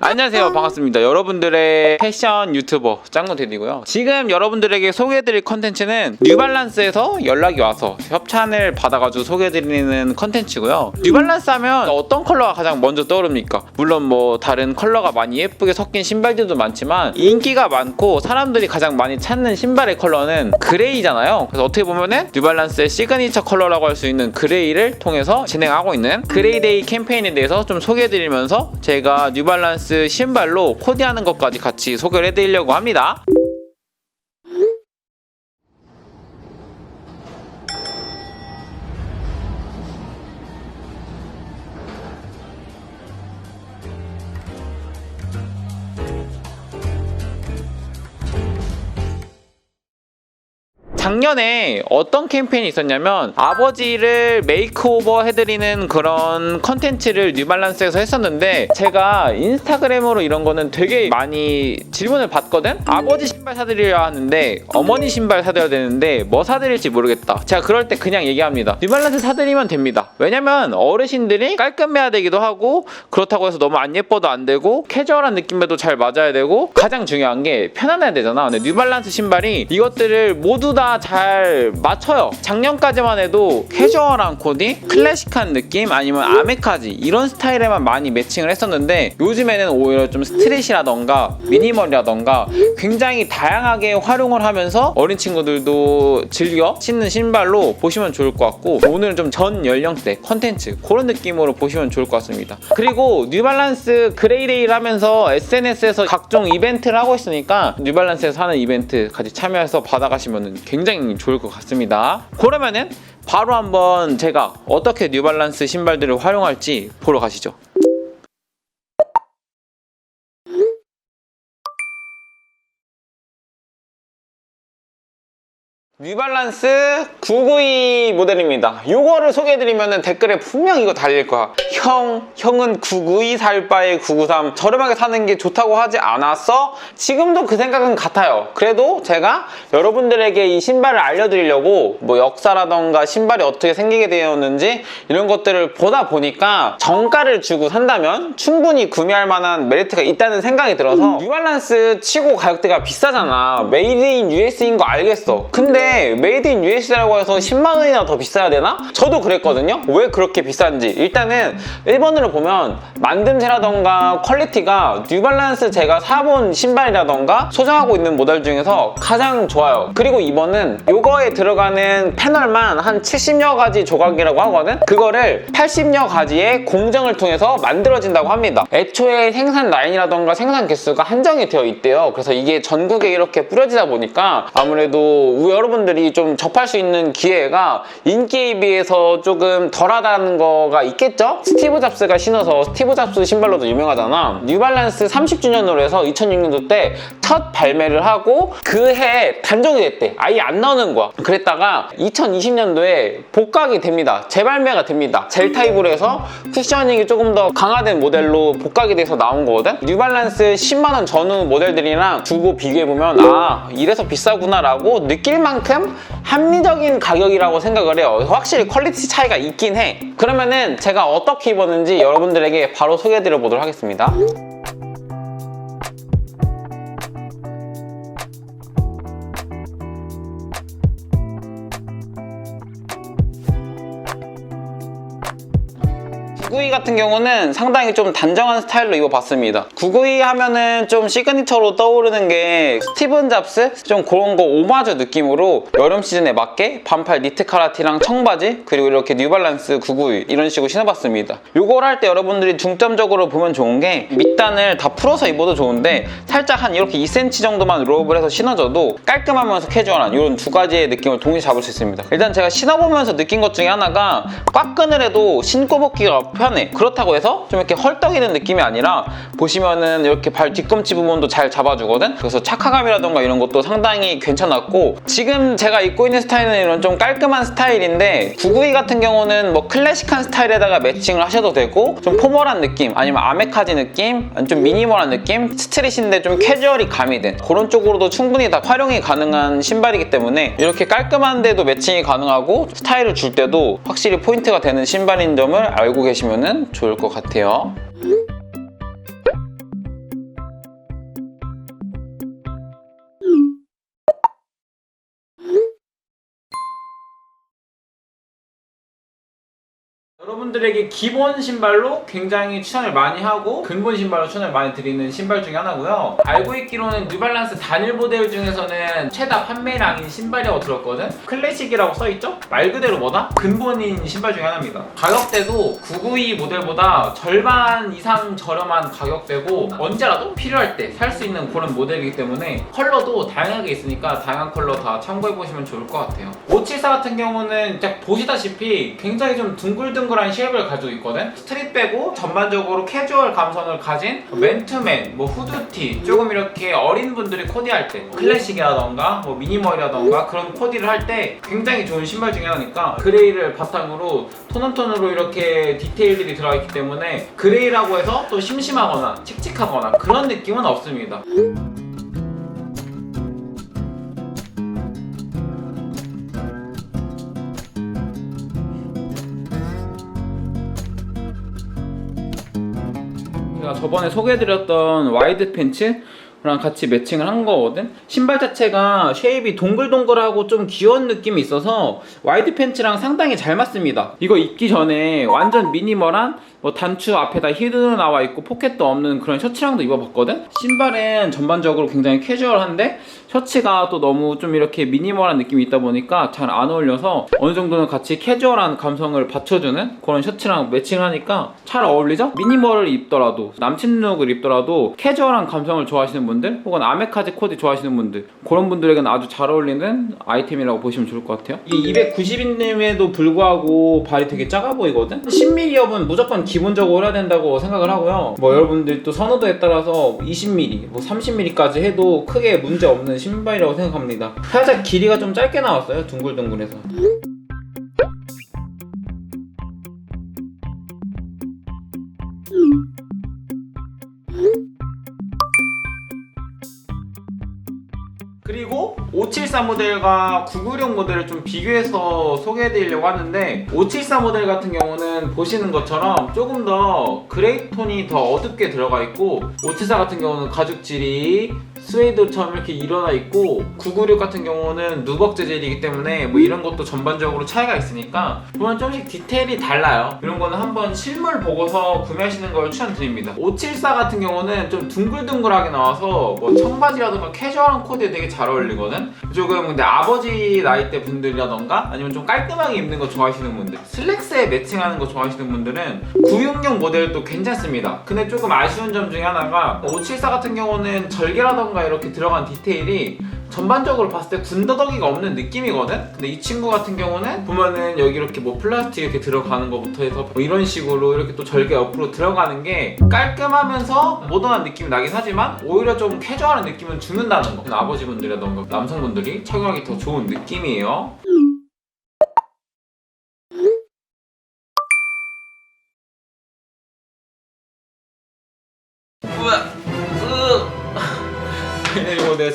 안녕하세요. 반갑습니다. 여러분들의 패션 유튜버 짱구데디고요. 지금 여러분들에게 소개해드릴 컨텐츠는 뉴발란스에서 연락이 와서 협찬을 받아가지고 소개해드리는 컨텐츠고요. 뉴발란스 하면 어떤 컬러가 가장 먼저 떠오릅니까? 물론 뭐 다른 컬러가 많이 예쁘게 섞인 신발들도 많지만 인기가 많고 사람들이 가장 많이 찾는 신발의 컬러는 그레이잖아요. 그래서 어떻게 보면은 뉴발란스의 시그니처 컬러라고 할 수 있는 그레이를 통해서 진행하고 있는 그레이데이 캠페인에 대해서 좀 소개해드리면서 제가 뉴발란스 신발로 코디하는 것까지 같이 소개를 해드리려고 합니다. 작년에 어떤 캠페인이 있었냐면 아버지를 메이크오버 해드리는 그런 컨텐츠를 뉴발란스에서 했었는데 제가 인스타그램으로 이런 거는 되게 많이 질문을 받거든? 아버지 신발 사드리려 하는데 어머니 신발 사드려야 되는데 뭐 사드릴지 모르겠다. 제가 그럴 때 그냥 얘기합니다. 뉴발란스 사드리면 됩니다. 왜냐면 어르신들이 깔끔해야 되기도 하고 그렇다고 해서 너무 안 예뻐도 안 되고 캐주얼한 느낌에도 잘 맞아야 되고 가장 중요한 게 편안해야 되잖아. 근데 뉴발란스 신발이 이것들을 모두 다잘 맞춰요. 작년까지만 해도 캐주얼한 코디 클래식한 느낌 아니면 아메카지 이런 스타일에만 많이 매칭을 했었는데 요즘에는 오히려 좀 스트릿이라던가 미니멀이라던가 굉장히 다양하게 활용을 하면서 어린 친구들도 즐겨 신는 신발로 보시면 좋을 것 같고 오늘은 좀 전 연령대 컨텐츠 그런 느낌으로 보시면 좋을 것 같습니다. 그리고 뉴발란스 그레이데이를 하면서 SNS에서 각종 이벤트를 하고 있으니까 뉴발란스에서 하는 이벤트 같이 참여해서 받아가시면 굉장히 좋을 것 같습니다. 그러면은 바로 한번 제가 어떻게 뉴발란스 신발들을 활용할지 보러 가시죠 뉴발란스 992 모델입니다. 이거를 소개해드리면 댓글에 분명 이거 달릴 거야. 형, 형은 992 살 바에 993 저렴하게 사는 게 좋다고 하지 않았어? 지금도 그 생각은 같아요. 그래도 제가 여러분들에게 이 신발을 알려드리려고 뭐 역사라던가 신발이 어떻게 생기게 되었는지 이런 것들을 보다 보니까 정가를 주고 산다면 충분히 구매할 만한 메리트가 있다는 생각이 들어서 뉴발란스 치고 가격대가 비싸잖아. 메이드 인 US인 거 알겠어. 근데 메이드 인 US라고 해서 10만 원이나 더 비싸야 되나? 저도 그랬거든요. 왜 그렇게 비싼지. 일단은 1번으로 보면 만듦새라던가 퀄리티가 뉴발란스 제가 사본 신발이라던가 소장하고 있는 모델 중에서 가장 좋아요. 그리고 2번은 요거에 들어가는 패널만 한 70여 가지 조각이라고 하거든? 그거를 80여 가지의 공정을 통해서 만들어진다고 합니다. 애초에 생산 라인이라던가 생산 개수가 한정이 되어 있대요. 그래서 이게 전국에 이렇게 뿌려지다 보니까 아무래도 여러분 들이 좀 접할 수 있는 기회가 인기에 비해서 조금 덜하다는 거가 있겠죠? 스티브 잡스가 신어서 스티브 잡스 신발로도 유명하잖아. 뉴발란스 30주년으로 해서 2006년도 때 첫 발매를 하고 그 해 단종이 됐대. 아예 안 나오는 거야. 그랬다가 2020년도에 복각이 됩니다. 재발매가 됩니다. 젤 타입으로 해서 쿠셔닝이 조금 더 강화된 모델로 복각이 돼서 나온 거거든? 뉴발란스 10만원 전후 모델들이랑 두고 비교해보면 아 이래서 비싸구나 라고 느낄 만큼 합리적인 가격이라고 생각을 해요. 확실히 퀄리티 차이가 있긴 해. 그러면은 제가 어떻게 입었는지 여러분들에게 바로 소개해드려 보도록 하겠습니다. 같은 경우는 상당히 좀 단정한 스타일로 입어봤습니다. 구구이 하면은 좀 시그니처로 떠오르는 게 스티븐 잡스? 좀 그런 거 오마주 느낌으로 여름 시즌에 맞게 반팔 니트 카라티랑 청바지 그리고 이렇게 뉴발란스 992 이런 식으로 신어봤습니다. 이걸 할 때 여러분들이 중점적으로 보면 좋은 게 밑단을 다 풀어서 입어도 좋은데 살짝 한 이렇게 2cm 정도만 롤업을 해서 신어줘도 깔끔하면서 캐주얼한 이런 두 가지의 느낌을 동시에 잡을 수 있습니다. 일단 제가 신어보면서 느낀 것 중에 하나가 꽉 끈을 해도 신고 벗기가 편해. 그렇다고 해서 좀 이렇게 헐떡이는 느낌이 아니라 보시면은 이렇게 발 뒤꿈치 부분도 잘 잡아주거든. 그래서 착화감이라던가 이런 것도 상당히 괜찮았고 지금 제가 입고 있는 스타일은 이런 좀 깔끔한 스타일인데 992 같은 경우는 뭐 클래식한 스타일에다가 매칭을 하셔도 되고 좀 포멀한 느낌 아니면 아메카지 느낌 좀 미니멀한 느낌 스트릿인데 좀 캐주얼이 가미된 그런 쪽으로도 충분히 다 활용이 가능한 신발이기 때문에 이렇게 깔끔한데도 매칭이 가능하고 스타일을 줄 때도 확실히 포인트가 되는 신발인 점을 알고 계 좋을 것 같아요. 여러분들에게 기본 신발로 굉장히 추천을 많이 하고 근본 신발로 추천을 많이 드리는 신발 중에 하나고요. 알고 있기로는 뉴발란스 단일 모델 중에서는 최다 판매량인 신발이라고 들었거든. 클래식이라고 써있죠? 말 그대로 뭐다? 근본인 신발 중에 하나입니다. 가격대도 992 모델보다 절반 이상 저렴한 가격대고 언제라도 필요할 때 살 수 있는 그런 모델이기 때문에 컬러도 다양하게 있으니까 다양한 컬러 다 참고해 보시면 좋을 것 같아요. 574 같은 경우는 딱 보시다시피 굉장히 좀 둥글둥글한 쉐입을 가지고 있거든. 스트릿 빼고 전반적으로 캐주얼 감성을 가진 맨투맨, 뭐 후드티, 조금 이렇게 어린 분들이 코디할 때 클래식이라던가 뭐 미니멀이라던가 그런 코디를 할 때 굉장히 좋은 신발 중에 하나니까 그레이를 바탕으로 톤온톤으로 이렇게 디테일들이 들어가 있기 때문에 그레이라고 해서 또 심심하거나 칙칙하거나 그런 느낌은 없습니다. 저번에 소개해드렸던 와이드 팬츠 랑 같이 매칭을 한 거거든? 신발 자체가 쉐입이 동글동글하고 좀 귀여운 느낌이 있어서 와이드 팬츠랑 상당히 잘 맞습니다. 이거 입기 전에 완전 미니멀한 뭐 단추 앞에다 히든 나와 있고 포켓도 없는 그런 셔츠랑도 입어봤거든? 신발은 전반적으로 굉장히 캐주얼한데 셔츠가 또 너무 좀 이렇게 미니멀한 느낌이 있다 보니까 잘 안 어울려서 어느 정도는 같이 캐주얼한 감성을 받쳐주는 그런 셔츠랑 매칭하니까 잘 어울리죠? 미니멀을 입더라도 남친 룩을 입더라도 캐주얼한 감성을 좋아하시는 분들 혹은 아메카지 코디 좋아하시는 분들 그런 분들에게는 아주 잘 어울리는 아이템이라고 보시면 좋을 것 같아요. 이게 290인임에도 불구하고 발이 되게 작아 보이거든? 10mm업은 무조건 기본적으로 해야 된다고 생각을 하고요. 뭐 여러분들 또 선호도에 따라서 20mm, 뭐 30mm까지 해도 크게 문제 없는 신발이라고 생각합니다. 살짝 길이가 좀 짧게 나왔어요 둥글둥글해서. 그 574 모델과 996 모델을 좀 비교해서 소개해드리려고 하는데 574 모델 같은 경우는 보시는 것처럼 조금 더 그레이 톤이 더 어둡게 들어가 있고 574 같은 경우는 가죽질이 스웨이드처럼 이렇게 일어나 있고 996 같은 경우는 누벅 재질이기 때문에 뭐 이런 것도 전반적으로 차이가 있으니까 보면 조금씩 디테일이 달라요. 이런 거는 한번 실물 보고서 구매하시는 걸 추천드립니다. 574 같은 경우는 좀 둥글둥글하게 나와서 뭐 청바지라든가 캐주얼한 코디에 되게 잘 어울리거든? 조금 근데 아버지 나이 대 분들이라던가 아니면 좀 깔끔하게 입는 거 좋아하시는 분들 슬랙스에 매칭하는 거 좋아하시는 분들은 966 모델도 괜찮습니다. 근데 조금 아쉬운 점 중에 하나가 574 같은 경우는 절개라던가 이렇게 들어간 디테일이 전반적으로 봤을 때 군더더기가 없는 느낌이거든? 근데 이 친구 같은 경우는 보면은 여기 이렇게 뭐 플라스틱 이렇게 들어가는 것부터 해서 뭐 이런 식으로 이렇게 또 절개 옆으로 들어가는 게 깔끔하면서 모던한 느낌이 나긴 하지만 오히려 좀 캐주얼한 느낌은 주는다는 거 아버지분들이라던가 남성분들이 착용하기 더 좋은 느낌이에요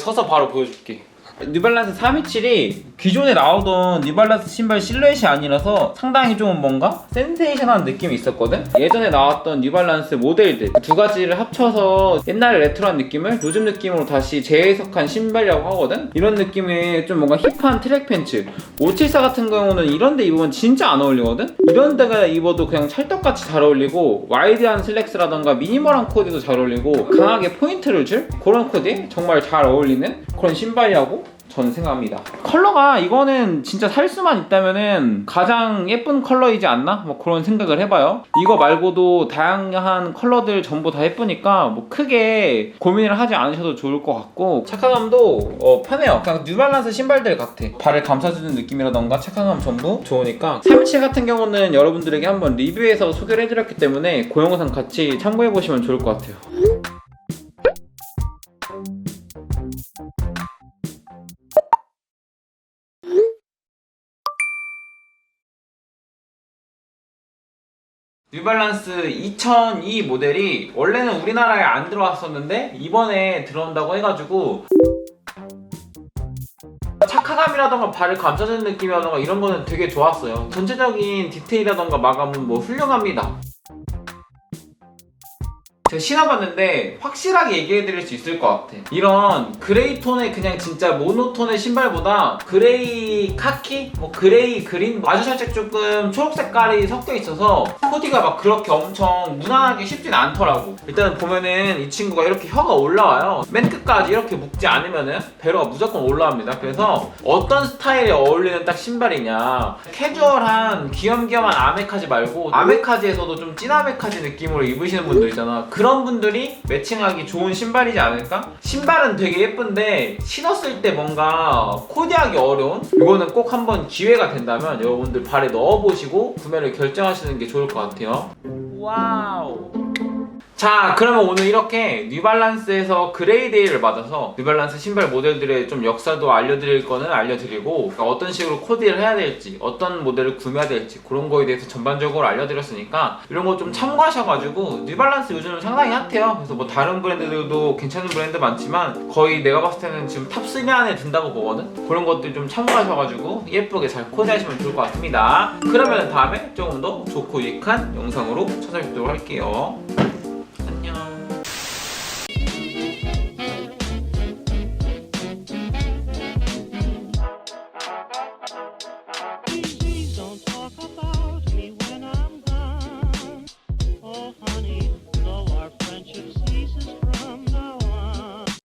서서 바로 보여줄게. 뉴발란스 327이 기존에 나오던 뉴발란스 신발 실루엣이 아니라서 상당히 좀 뭔가 센세이션한 느낌이 있었거든? 예전에 나왔던 뉴발란스 모델들 두 가지를 합쳐서 옛날 레트로한 느낌을 요즘 느낌으로 다시 재해석한 신발이라고 하거든? 이런 느낌의 좀 뭔가 힙한 트랙 팬츠 574 같은 경우는 이런 데 입으면 진짜 안 어울리거든? 이런 데가 입어도 그냥 찰떡같이 잘 어울리고 와이드한 슬랙스라던가 미니멀한 코디도 잘 어울리고 강하게 포인트를 줄 그런 코디 정말 잘 어울리는 그런 신발이라고 저는 생각합니다. 컬러가 이거는 진짜 살 수만 있다면은 가장 예쁜 컬러이지 않나? 뭐 그런 생각을 해봐요. 이거 말고도 다양한 컬러들 전부 다 예쁘니까 뭐 크게 고민을 하지 않으셔도 좋을 것 같고 착화감도 어, 편해요. 그냥 뉴발란스 신발들 같아. 발을 감싸주는 느낌이라던가 착화감 전부 좋으니까 317 같은 경우는 여러분들에게 한번 리뷰해서 소개를 해드렸기 때문에 그 영상 같이 참고해보시면 좋을 것 같아요. 뉴발란스 2002 모델이 원래는 우리나라에 안 들어왔었는데 이번에 들어온다고 해가지고 착화감이라던가 발을 감싸주는 느낌이라던가 이런 거는 되게 좋았어요. 전체적인 디테일이라던가 마감은 뭐 훌륭합니다 제가 신어봤는데 확실하게 얘기해드릴 수 있을 것 같아. 이런 그레이 톤의 그냥 진짜 모노톤의 신발보다 그레이 카키, 뭐 그레이 그린 아주 살짝 조금 초록 색깔이 섞여 있어서 코디가 막 그렇게 엄청 무난하게 쉽진 않더라고. 일단은 보면은 이 친구가 이렇게 혀가 올라와요. 맨 끝까지 이렇게 묶지 않으면은 배로가 무조건 올라옵니다. 그래서 어떤 스타일에 어울리는 딱 신발이냐. 캐주얼한 귀염귀염한 아메카지 말고 아메카지에서도 좀 찐 아메카지 느낌으로 입으시는 분들 있잖아. 그런 분들이 매칭하기 좋은 신발이지 않을까? 신발은 되게 예쁜데 신었을 때 뭔가 코디하기 어려운? 이거는 꼭 한번 기회가 된다면 여러분들 발에 넣어보시고 구매를 결정하시는 게 좋을 것 같아요. 와우. 자 그러면 오늘 이렇게 뉴발란스에서 그레이데이를 맞아서 뉴발란스 신발 모델들의 좀 역사도 알려드릴 거는 알려드리고 그러니까 어떤 식으로 코디를 해야 될지 어떤 모델을 구매해야 될지 그런 거에 대해서 전반적으로 알려드렸으니까 이런 거 좀 참고하셔가지고 뉴발란스 요즘 상당히 핫해요. 그래서 뭐 다른 브랜드들도 괜찮은 브랜드 많지만 거의 내가 봤을 때는 지금 탑3 안에 든다고 보거든? 그런 것들 좀 참고하셔가지고 예쁘게 잘 코디하시면 좋을 것 같습니다. 그러면 다음에 조금 더 좋고 유익한 영상으로 찾아뵙도록 할게요